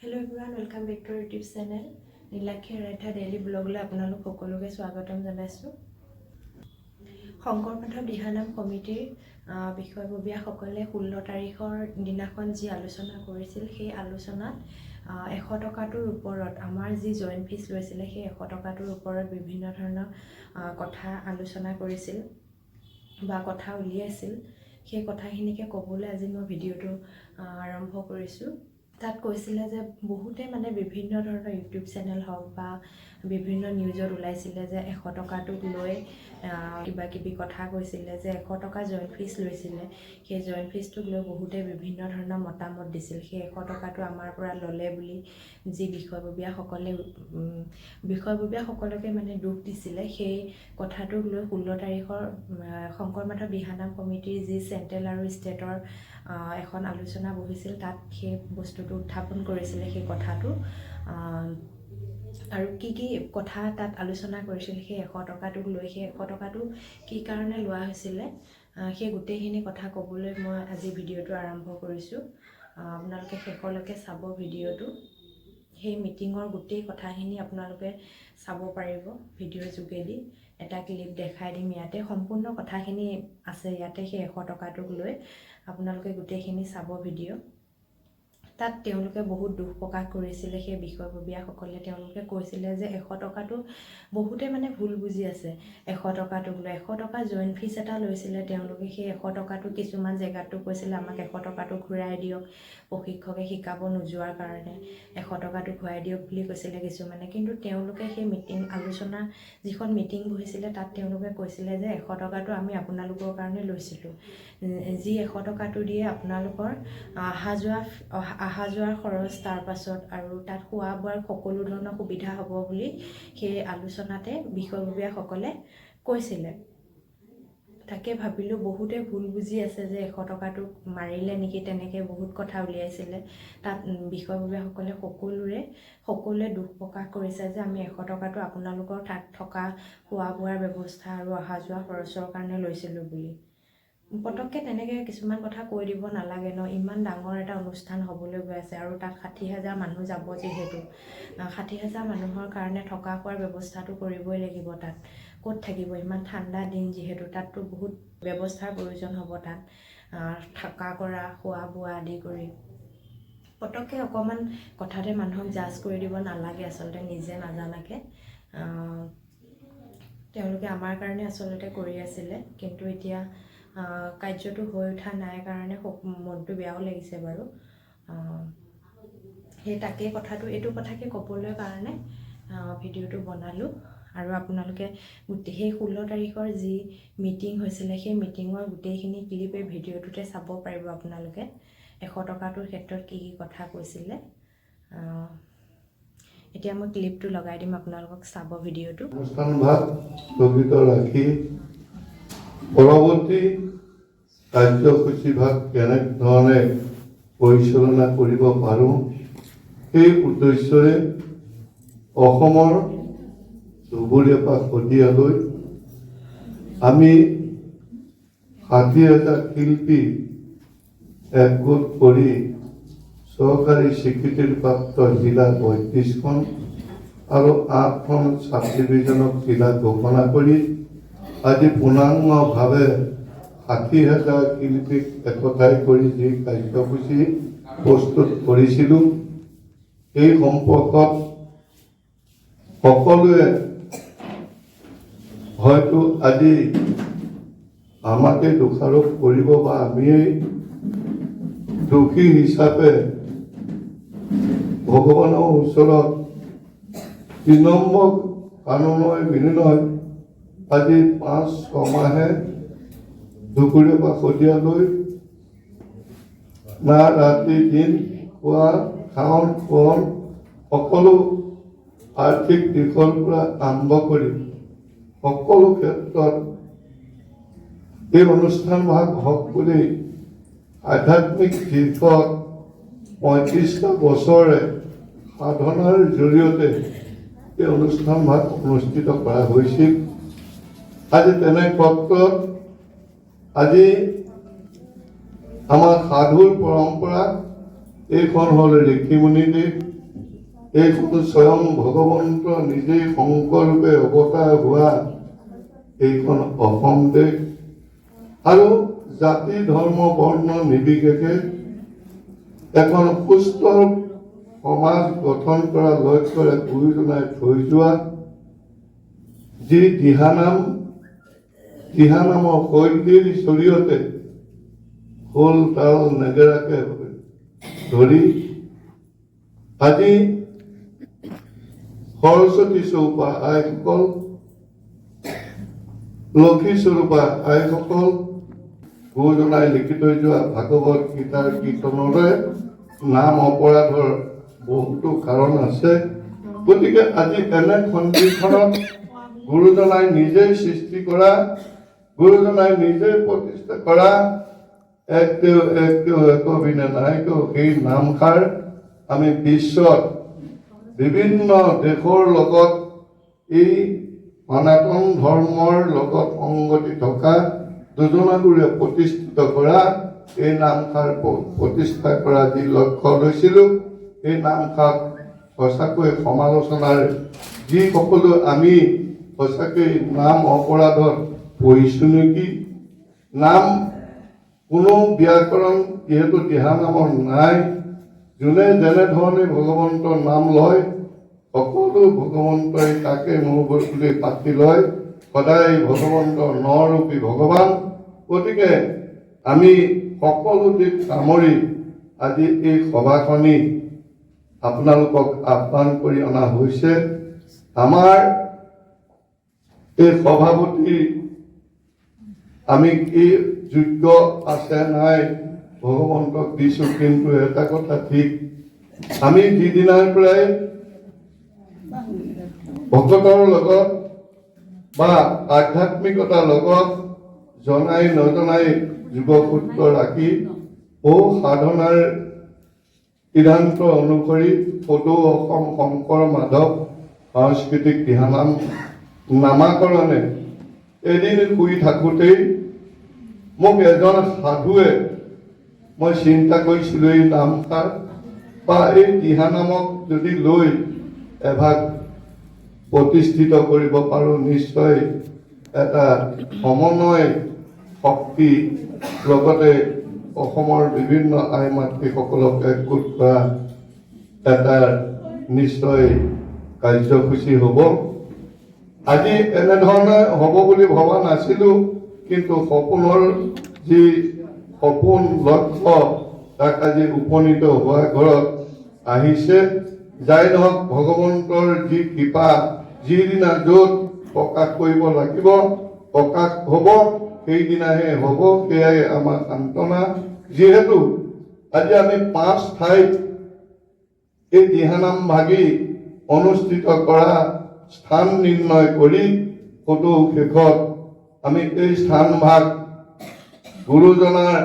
Hello' everyone welcome back to YouTube channel Nilakshi Aradhya daily ব্লগলৈ আপোনালোক সকলোকে স্বাগতম জনাইছোঁ শংকৰ মাধৱ দিহানাম কমিটিৰ বিষয়ববীয়াসকলে ষোল্ল তাৰিখৰ দিনাখন যি আলোচনা কৰিছিল সেই আলোচনাত আহ, এশ টকাটোৰ ওপৰত আমাৰ যি জইণ্ট ফিজ লৈছিলে সেই এশ টকাটোৰ ওপৰত বিভিন্ন ধৰণৰ আহ, কথা আলোচনা কৰিছিল বা কথা উলিয়াইছিল। সেই কথাখিনিকে ক'বলৈ আজি মই ভিডিঅ'টো আহ, আৰম্ভ কৰিছোঁ। তাত কৈছিলে যে বহুতে মানে বিভিন্ন ধৰণৰ ইউটিউব চেনেল হওক বা বিভিন্ন নিউজত ওলাইছিলে যে এশ টকাটোক লৈ কিবা কিবি কথা কৈছিলে যে এশ টকা জইণ্ট ফিজ লৈছিলে। সেই জইণ্ট ফিজটোক লৈ বহুতে বিভিন্ন ধৰণৰ মতামত দিছিল। সেই এশ টকাটো আমাৰ পৰা ল'লে বুলি যি বিষয়ববীয়াসকলে বিষয়ববীয়াসকলকে মানে দুখ দিছিলে সেই কথাটোক লৈ ষোল্ল তাৰিখৰ শংকৰ মাধৱ দিহানাম কমিটিৰ যি চেণ্ট্ৰেল আৰু ষ্টেটৰ এখন আলোচনা বহিছিল তাত সেই বস্তুটো উত্থাপন কৰিছিলে সেই কথাটো। আৰু কি কি কথা তাত আলোচনা কৰিছিল সেই এশ টকাটোক লৈ সেই এশ টকাটো কি কাৰণে লোৱা হৈছিলে সেই গোটেইখিনি কথা ক'বলৈ মই আজি ভিডিঅ'টো আৰম্ভ কৰিছোঁ। আপোনালোকে শেষলৈকে চাব ভিডিঅ'টো। সেই মিটিঙৰ গোটেই কথাখিনি আপোনালোকে চাব পাৰিব ভিডিঅ'ৰ যোগেদি। এটা ক্লিপ দেখাই দিম ইয়াতে। সম্পূৰ্ণ কথাখিনি আছে ইয়াতে সেই এশ টকাটোক লৈ। আপোনালোকে গোটেইখিনি চাব ভিডিঅ' তাত তেওঁলোকে বহুত দুখ প্ৰকাশ কৰিছিলে সেই বিষয়ববীয়াসকলে। তেওঁলোকে কৈছিলে যে এশ টকাটো বহুতে মানে ভুল বুজি আছে। এশ টকাটোক লৈ এশ টকা জইণ্ট ফিজ এটা লৈছিলে তেওঁলোকে সেই এশ টকাটো কিছুমান জেগাতো কৈছিলে আমাক এশ টকাটো ঘূৰাই দিয়ক প্ৰশিক্ষকে শিকাব নোযোৱাৰ কাৰণে। এশ টকাটো ঘূৰাই দিয়ক বুলি কৈছিলে কিছুমানে। কিন্তু তেওঁলোকে সেই মিটিং আলোচনা যিখন মিটিং বহিছিলে তাত তেওঁলোকে কৈছিলে যে এশ টকাটো আমি আপোনালোকৰ কাৰণে লৈছিলোঁ। যি এশ টকাটো দিয়ে আপোনালোকৰ অহা যোৱা অহা- যোৱাৰ খৰচ তাৰপাছত আৰু তাত খোৱা বোৱাৰ সকলো ধৰণৰ সুবিধা হ'ব বুলি সেই আলোচনাতে বিষয়ববীয়াসকলে কৈছিলে। তাকে ভাবিলোঁ বহুতে ভুল বুজি আছে যে এশ টকাটো মাৰিলে নেকি তেনেকৈ বহুত কথা উলিয়াইছিলে। তাত বিষয়ববীয়াসকলে সকলোৰে সকলোৱে দুখ প্ৰকাশ কৰিছে যে আমি এশ টকাটো আপোনালোকৰ তাত থকা খোৱা বোৱাৰ ব্যৱস্থা আৰু অহা যোৱা খৰচৰ কাৰণে লৈছিলোঁ বুলি। পটককৈ তেনেকৈ কিছুমান কথা কৈ দিব নালাগে ন? ইমান ডাঙৰ এটা অনুষ্ঠান হ'বলৈ গৈ আছে আৰু তাত ষাঠি হাজাৰ মানুহ যাব যিহেতু। ষাঠি হাজাৰ মানুহৰ কাৰণে থকা খোৱাৰ ব্যৱস্থাটো কৰিবই লাগিব তাত। ক'ত থাকিব? ইমান ঠাণ্ডা দিন যিহেতু তাততো বহুত ব্যৱস্থাৰ প্ৰয়োজন হ'ব তাত। থকা কৰা খোৱা বোৱা আদি কৰি। পটককৈ অকণমান কথাতে মানুহক জাজ কৰি দিব নালাগে আচলতে নিজে নাজানাকৈ। তেওঁলোকে আমাৰ কাৰণে আচলতে কৰি আছিলে কিন্তু এতিয়া কাৰ্যটো হৈ উঠা নাই কাৰণে মনটো বেয়াও লাগিছে বাৰু। সেই তাকেই কথাটো এইটো কথাকে ক'বলৈ কাৰণে ভিডিঅ'টো বনালোঁ। আৰু আপোনালোকে গোটেই সেই ষোল্ল তাৰিখৰ যি মিটিং হৈছিলে সেই মিটিঙৰ গোটেইখিনি ক্লিপ এই ভিডিঅ'টোতে চাব পাৰিব আপোনালোকে। এশ টকাটোৰ ক্ষেত্ৰত কি কি কথা কৈছিলে। এতিয়া মই ক্লিপটো লগাই দিম আপোনালোকক চাব ভিডিঅ'টো। পৰৱৰ্তী কাৰ্যসূচী ভাগ কেনেধৰণে পৰিচালনা কৰিব পাৰোঁ। সেই উদ্দেশ্যৰে অসমৰ চুবুৰীয়া পৰা শদিয়ালৈ আমি ষাঠি হাজাৰ শিল্পী একগোট কৰি চৰকাৰী স্বীকৃতিৰ প্ৰাপ্ত জিলা বত্ৰিছখন আৰু আঠখন চাব ডিভিজনক জিলা ঘোষণা কৰি আজি পূৰ্ণাংগভাৱে ষাঠি হাজাৰ শিল্পীক একঠাই কৰি যি কাৰ্যসূচী প্ৰস্তুত কৰিছিলোঁ, সেই সম্পৰ্কত সকলোৱে হয়তো আজি আমাকে দোষাৰোপ কৰিব বা আমিয়েই দোষী হিচাপে ভগৱানৰ ওচৰত বিনম্ৰ কানলৈ বিনয় আজি পাঁচ, ছমাহে দুপৰীয়া পৰা শদিয়ালৈ না ৰাতি দিন খোৱা খাৱন খোৱন সকলো আৰ্থিক দিশৰ পৰা আৰম্ভ কৰি সকলো ক্ষেত্ৰত এই অনুষ্ঠান ভাগ হওক বুলি আধ্যাত্মিক দিশত পঁয়ত্ৰিছটা বছৰে সাধনাৰ জৰিয়তে এই অনুষ্ঠান ভাগ অনুষ্ঠিত কৰা হৈছিল। আজি তেনে ক্ষেত্ৰত আজি আমাৰ সাধুৰ পৰম্পৰা এইখন হ'ল ঋষিমুনি দেৱ। এইখন স্বয়ং ভগৱন্ত নিজেই শংকৰৰূপে অৱতাৰ হোৱা এইখন অসম দেশ আৰু জাতি, ধৰ্ম, বৰ্ণ নিৰ্বিশেষে এখন সুস্থ সমাজ গঠন কৰা লক্ষ্যৰে গুৰুজনাই থৈ যোৱা যি দিহানাম দিহানামৰ শৈলীৰ জৰিয়তে খোল, তাল, নেগেৰাকে ধৰি, আজি সৰস্বতী চৌপা আইসকল, লক্ষী স্বৰূপা আইসকল, গুৰুজনাই লিখি থৈ যোৱা ভাগৱত গীতাৰ কীৰ্তনৰে নাম অপৰাধৰ বহুতো কাৰণ আছে। গতিকে আজি এনে সন্ধিখনত গুৰুজনাই নিজেই সৃষ্টি কৰা গুৰুজনাই নিজেই প্ৰতিষ্ঠা কৰা এক তেওঁ একবিনে নাই তেওঁ সেই নামষাৰ আমি বিশ্বত বিভিন্ন দেশৰ লগত এই সনাতন ধৰ্মৰ লগত সংগতি থকা যোজনাবোৰে প্ৰতিষ্ঠিত কৰা, এই নামষাৰ প্ৰতিষ্ঠা কৰা যি লক্ষ্য লৈছিলোঁ, এই নামষাক সঁচাকৈ সমালোচনাৰ যিসকলো আমি সঁচাকৈ নাম অপৰাধত পঢ়িছোঁ নাম? কোনো ব্যাকৰণ, যিহেতু দিহানামৰ নাই। যোনে যেনেধৰণে ভগৱন্তৰ নাম লয়, সকলো ভগৱন্তই তাকে মোৰ বুলি পাতি লয়। সদায় ভগৱন্ত নৰূপী ভগৱান। গতিকে আমি সকলো দিশ সামৰি আজি এই সভাখনি আপোনালোকক আহ্বান কৰি অনা হৈছে। আমাৰ এই সভাপতি আমি কি যোগ্য আছে নাই? ভগৱন্তক দিছোঁ কিন্তু এটা কথা ঠিক। আমি যিদিনাৰ পৰাই ভকতৰ লগত বা আধ্যাত্মিকতাৰ লগত জনাই নজনাই যোগসূত্ৰ ৰাখি সৌ সাধনাৰ সিদ্ধান্ত অনুসৰি সদৌ অসম শংকৰ মাধৱ সাংস্কৃতিক দিহানাম নামাকৰণে এদিন শুই থাকোঁতেই মোক এজন সাধুৱে মই চিন্তা কৰিছিলোঁ এই নামষাৰ বা এই দিহানামক যদি লৈ এভাগ প্ৰতিষ্ঠিত কৰিব পাৰোঁ নিশ্চয় এটা সমন্বয় শক্তি লগতে অসমৰ বিভিন্ন আই মাতৃসকলক একগোট কৰা এটা নিশ্চয় কাৰ্যসূচী হ'ব। আজি এনেধৰণে হ'ব বুলি ভবা নাছিলোঁ। কিন্তু সপোনৰ যি সপোন লক্ষ্য তাক আজি উপনীত হোৱা ঘৰত আহিছে। যাই নহওক, ভগৱন্তৰ যি কৃপা, যিদিনা য'ত প্ৰকাশ কৰিব লাগিব, প্ৰকাশ হ'ব, সেইদিনাহে হ'ব, সেয়াই আমাৰ সান্তনা। যিহেতু আজি আমি পাঁচ ঠাইত এই দিহানাম ভাগি অনুষ্ঠিত কৰা স্থান নিৰ্ণয় কৰি সদৌ শেষত আমি এই স্থানভাগ গুৰুজনাৰ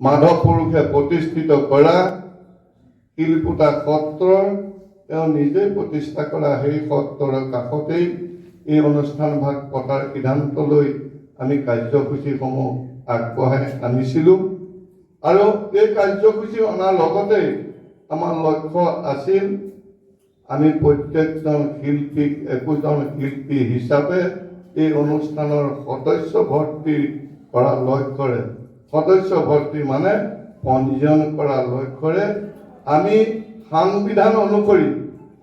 মাধৱ পুৰুষে প্ৰতিষ্ঠিত কৰা শিলপুটা সত্ৰৰ তেওঁ নিজে প্ৰতিষ্ঠা কৰা, সেই সত্ৰৰ কাষতেই এই অনুষ্ঠানভাগ পতাৰ সিদ্ধান্ত লৈ আমি কাৰ্যসূচীসমূহ আগবঢ়াই আনিছিলোঁ। আৰু এই কাৰ্যসূচী অনাৰ লগতে আমাৰ লক্ষ্য আছিল, আমি প্ৰত্যেকজন শিল্পীক একোজন শিল্পী হিচাপে এই অনুষ্ঠানৰ সদস্য ভৰ্তি কৰা লক্ষ্যৰে সদস্য ভৰ্তি মানে পঞ্জীয়ন কৰা লক্ষ্যৰে আমি সংবিধান অনুসৰি,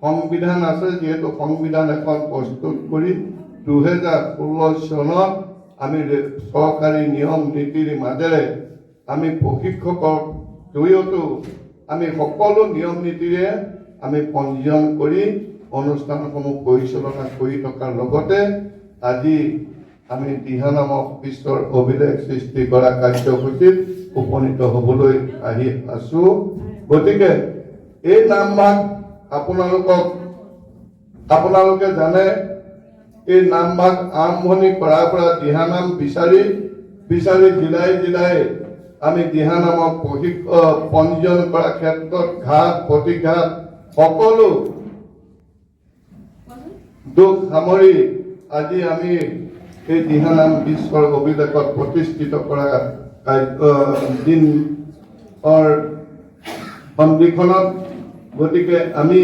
সংবিধান আছে যিহেতু সংবিধান এখন প্ৰস্তুত কৰি দুহেজাৰ ষোল্ল চনত আমি চৰকাৰী নিয়ম নীতিৰ মাজেৰে আমি প্ৰশিক্ষকৰ জৰিয়তেও আমি সকলো নিয়ম নীতিৰে আমি পঞ্জীয়ন কৰি অনুষ্ঠানসমূহ পৰিচালনা কৰি থকাৰ লগতে আজি আমি দিহানামক বিশ্বৰ অভিলেখ সৃষ্টি কৰা কাৰ্যসূচীত উপনীত হ'বলৈ আহি আছোঁ। গতিকে এই নামভাগ আপোনালোকক আপোনালোকে জানে এই নামভাগ আৰম্ভণি কৰাৰ পৰা দিহানাম বিচাৰি বিচাৰি জিলাই জিলাই আমি দিহানামক প্ৰশিক্ষ পঞ্জীয়ন কৰাৰ ক্ষেত্ৰত ঘাট প্ৰতিঘাত সকলো দুখ সামৰি আজি আমি এই দিহানাম বিশ্বৰ অভিলেখত প্ৰতিষ্ঠিত কৰা কাৰ্য- দিনৰ সন্ধিখনত গতিকে আমি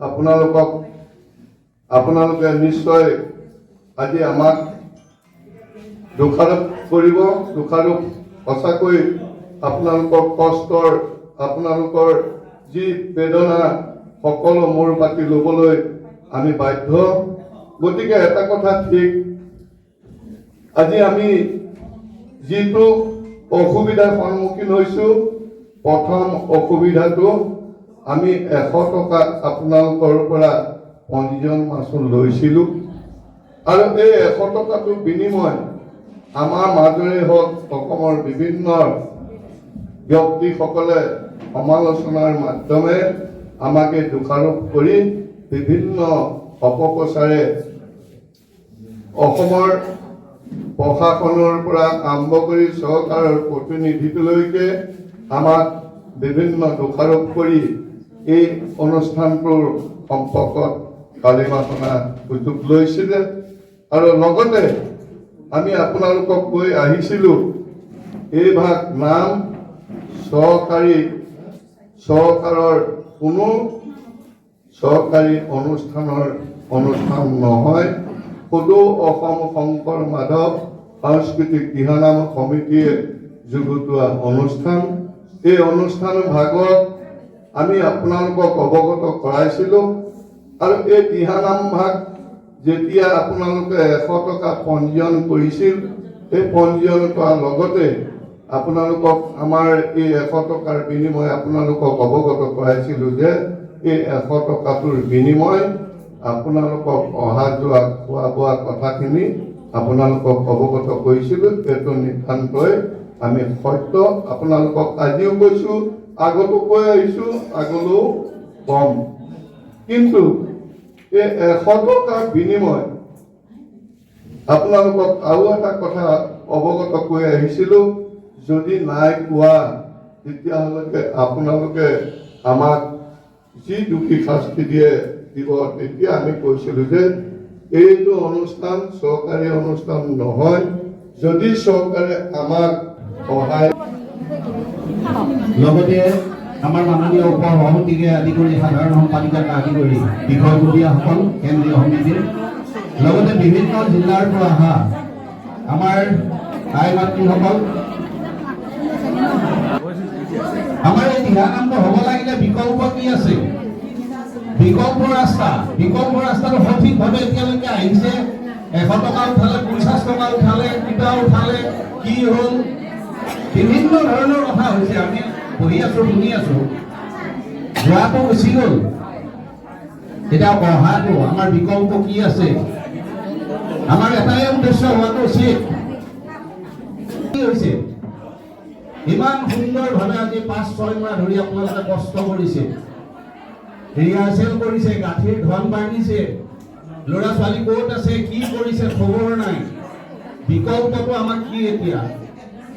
আপোনালোকক আপোনালোকে নিশ্চয় আজি আমাক দোষাৰোপ কৰিব দোষাৰোপ সঁচাকৈ আপোনালোকৰ কষ্টৰ আপোনালোকৰ যি বেদনা সকলো মূৰ পাতি ল'বলৈ আমি বাধ্য। গতিকে এটা কথা ঠিক। আজি আমি যিটো অসুবিধাৰ সন্মুখীন হৈছোঁ, প্ৰথম অসুবিধাটো আমি এশ টকা আপোনালোকৰ পৰা পঞ্জীয়ন মাচুল লৈছিলোঁ। আৰু এই এশ টকাটোৰ বিনিময় আমাৰ মাজৰে হওক অসমৰ বিভিন্ন ব্যক্তিসকলে সমালোচনাৰ মাধ্যমে আমাকে দোষাৰোপ কৰি বিভিন্ন অপপ্ৰচাৰে অসমৰ প্ৰশাসনৰ পৰা আৰম্ভ কৰি চৰকাৰৰ প্ৰতিনিধিলৈকে আমাক বিভিন্ন দোষাৰোপ কৰি এই অনুষ্ঠানটোৰ সম্পৰ্কত কালিমাখনা সুযোগ লৈছিলে। আৰু লগতে আমি আপোনালোকক কৈ আহিছিলোঁ এই ভাগ নাম চৰকাৰী, চৰকাৰৰ কোনো চৰকাৰী অনুষ্ঠানৰ অনুষ্ঠান নহয়। সদৌ অসম শংকৰ মাধৱ সাংস্কৃতিক দিহানাম সমিতিয়ে যুগুতোৱা অনুষ্ঠান। এই অনুষ্ঠান ভাগত আমি আপোনালোকক অৱগত কৰাইছিলোঁ। আৰু এই দিহানাম ভাগ যেতিয়া আপোনালোকে এশ টকা পঞ্জীয়ন কৰিছিল, সেই পঞ্জীয়ন কৰাৰ লগতে আপোনালোকক আমাৰ এই এশ টকাৰ বিনিময় আপোনালোকক অৱগত কৰাইছিলোঁ যে এই এশ টকাটোৰ বিনিময় আপোনালোকক অহা যোৱা খোৱা বোৱা কথাখিনি আপোনালোকক অৱগত কৰিছিলোঁ এইটো নিতান্তই আমি সত্য। আপোনালোকক আজিও কৈছোঁ, আগতো কৈ আহিছোঁ, আগলৈও কম। কিন্তু এই এশ টকাৰ বিনিময় আপোনালোকক আৰু এটা কথা অৱগত কৰি আহিছিলোঁ, যদি নাই কোৱা তেতিয়াহ'লে আপোনালোকে আমাক যি দোষী শাস্তি দিয়ে দিব তেতিয়া আমি কৈছিলোঁ যে, এইটো অনুষ্ঠান চৰকাৰী অনুষ্ঠান নহয়, যদি চৰকাৰে আমাক সহায় লগতে আমাৰ মাননীয় উপ সভাপতিকে আদি কৰি সাধাৰণ সম্পাদিকাকে আদি কৰি বিষয়ববীয়াসকল, কেন্দ্ৰীয় সমিতিৰ, লগতে বিভিন্ন জিলাৰ পৰা অহা আমাৰ আই মাতৃসকল। আমাৰ এই দিহানামটো হ'ব লাগিলে বিকল্প কি আছে? বিকল্প ৰাস্তা, বিকল্প ৰাস্তাটো সঠিকভাৱে এতিয়ালৈকে আহিছে। এশ টকা উঠালে পঞ্চাছ টকা উঠালে, কিবা উঠালে, কি হ'ল? বিভিন্ন ধৰণৰ কথা হৈছে, আমি পঢ়ি আছো, শুনি আছো। যোৱাটো গুচি গ'ল। এতিয়া অহাটো আমাৰ বিকল্প কি আছে? আমাৰ এটাই উদ্দেশ্য হোৱাটো উচিত। কি হৈছে? ইমান সুন্দৰভাৱে আজি পাঁচ ছয় মাহ ধৰি আপোনালোকে কষ্ট কৰিছে। ৰিহাৰ্চেল কৰিছে গাঁঠিৰ ধন বান্ধিছে। ল'ৰা ছোৱালী ক'ত আছে কি কৰিছে খবৰ নাই। বিকল্পটো আমাক কি এতিয়া?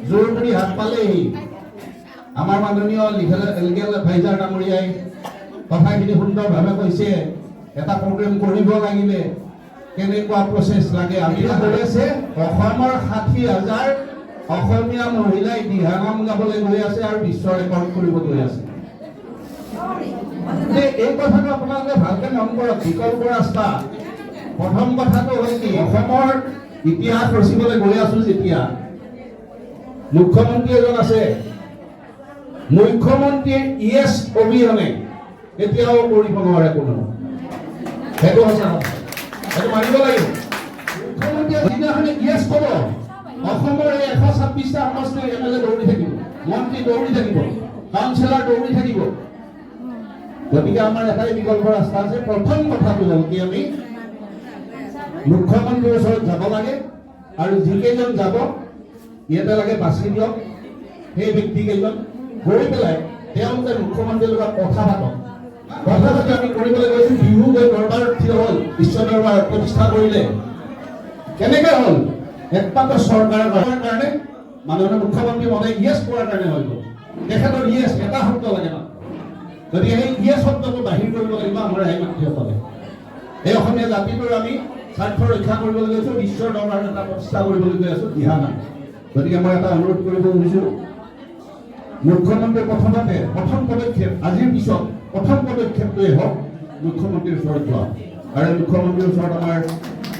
জোৰ কৰি হাত পালেহি আমাৰ মাননীয় লিগেল লিগেল এডভাইজাৰ ডাঙৰীয়াই কথাখিনি সুন্দৰভাৱে কৈছে এটা প্ৰগ্ৰেম কৰিব লাগিলে কেনেকুৱা প্ৰচেছ লাগে আমি আছে। অসমৰ ষাঠি হাজাৰ অসমীয়া মহিলাই দিহানাম গাবলৈ গৈ আছে আৰু বিশ্ব ৰেকৰ্ড কৰিব গৈ আছে। যে এই কথাটো আপোনালোকে ভালকে মন কৰক, বিকল্প ৰাস্তা। প্ৰথম কথাটো হ'ল কি ইতিহাস ৰচিবলৈ গৈ আছো যেতিয়া। মুখ্যমন্ত্ৰী এজন আছে। মুখ্যমন্ত্ৰীৰ ইয়েছ অবিহনে কেতিয়াও কৰিব নোৱাৰে কোনো। সেইটো সঁচা কথা। সেইটো মানিব লাগিব। মুখ্যমন্ত্ৰীয়ে যিদিনাখনে ইয়েছ ক'ব, অসমৰ এই এশ ছাব্বিছটা সমষ্টিৰ এম এল দৌৰি থাকিব। মন্ত্ৰী দৌৰি থাকিব। কাউন্সিলৰ দৌৰি থাকিব। গতিকে আমাৰ এটাই বিকল্প ৰাস্তা আছে, প্ৰথম কথাটো হ'ল কি আমি, মুখ্যমন্ত্ৰীৰ ওচৰত যাব লাগে আৰু যিকেইজন যাব ইয়াতে লাগে বাছি দিয়ক। সেই ব্যক্তিকেইজন গৈ পেলাই তেওঁলোকে মুখ্যমন্ত্ৰীৰ লগত কথা পাতক। কথা পাতি আমি কৰিবলৈ গৈছো, বিহু গৈ দৰবাৰ থিয় হ'ল, বিশ্ব দৰবাৰ প্ৰতিষ্ঠা কৰিলে। কেনেকে হ'ল? একমাত্ৰ চৰকাৰৰ কাৰণে, মাননীয় মুখ্যমন্ত্ৰী মহোদয় ইয়েছ কৰাৰ কাৰণে হৈ গ'ল। তেখেতৰ ইয়েছ এটা শব্দ লাগে মাত্ৰ। গতিকে সেই ইয়েছ শব্দটো বাহিৰ কৰিব লাগিব, আমাৰ এই মাতৃসকলে এই অসমীয়া জাতিটোৰ আমি স্বাৰ্থ ৰক্ষা কৰিবলৈ গৈছো বিশ্বৰ দৰবাৰত এটা প্ৰতিষ্ঠা কৰিবলৈ গৈ আছো দিহানাম গতিকে মই এটা অনুৰোধ কৰিব খুজিছোঁ। মুখ্যমন্ত্ৰীয়ে প্ৰথমতে, প্ৰথম পদক্ষেপ, আজিৰ পিছত প্ৰথম পদক্ষেপটোৱে হওক, মুখ্যমন্ত্ৰীৰ ওচৰত যোৱা। আৰু মুখ্যমন্ত্ৰীৰ ওচৰত আমাৰ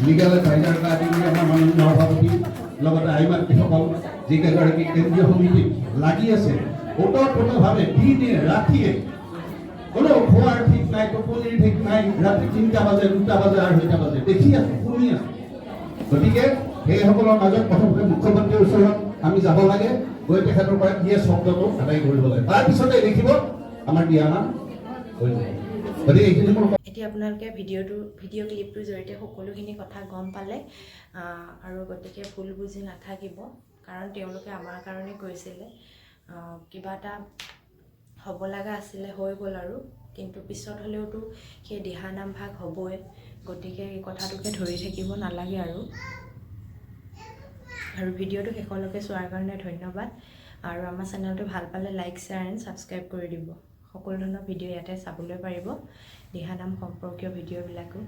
লিগেল এডভাইজাৰ এটা আদি কৰি আমাৰ মাননীয় সভাপতি, লগতে আইমাতৃসকল যিকেইগৰাকী কেন্দ্ৰীয় সমিতিত লাগি আছে, ওতঃপ্ৰোতভাৱে দিনে ৰাতিয়ে কোনো খোৱাৰ ঠিক নাই টোপনিৰ ঠিক নাই ৰাতি তিনিটা বাজে, দুটা বাজে আঢ়ৈটা বাজে, দেখি আছো, শুনি আছো। গতিকে সেইসকলৰ মাজত প্ৰথমতে মুখ্যমন্ত্ৰীৰ ওচৰত আমি যাব লাগে, গৈ তেখেতৰ পৰা ইয়ে শব্দটো আদায় কৰিব লাগে। তাৰপিছতে দেখিব আমাৰ দিয়ানাম হৈ যাব। গতিকে এতিয়া আপোনালোকে ভিডিঅ'টো, ভিডিঅ' ক্লিপটোৰ জৰিয়তে সকলোখিনি কথা গম পালে আৰু গতিকে ভুল বুজি নাথাকিব, কাৰণ তেওঁলোকে আমাৰ কাৰণে কৈছিলে। কিবা এটা হ'ব লগা আছিলে হৈ গ'ল আৰু। কিন্তু পিছত হ'লেওতো সেই দিহানাম ভাগ হ'বই। গতিকে এই কথাটোকে ধৰি থাকিব নালাগে আৰু। আৰু ভিডিঅ'টো শেষলৈকে চোৱাৰ কাৰণে ধন্যবাদ। আৰু আমাৰ চেনেলটো ভাল পালে লাইক শ্বেয়াৰ এণ্ড ছাবস্ক্ৰাইব কৰি দিব। সকলো ধৰণৰ ভিডিঅ' ইয়াতে চাবলৈ পাৰিব। দিহানাম সম্পৰ্কীয় ভিডিঅ'বিলাকো।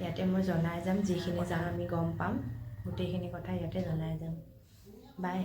ইয়াতে মই জনাই যাম যিখিনি যাম আমি গম পাম। গোটেইখিনি কথা ইয়াতে জনাই যাম। বাই।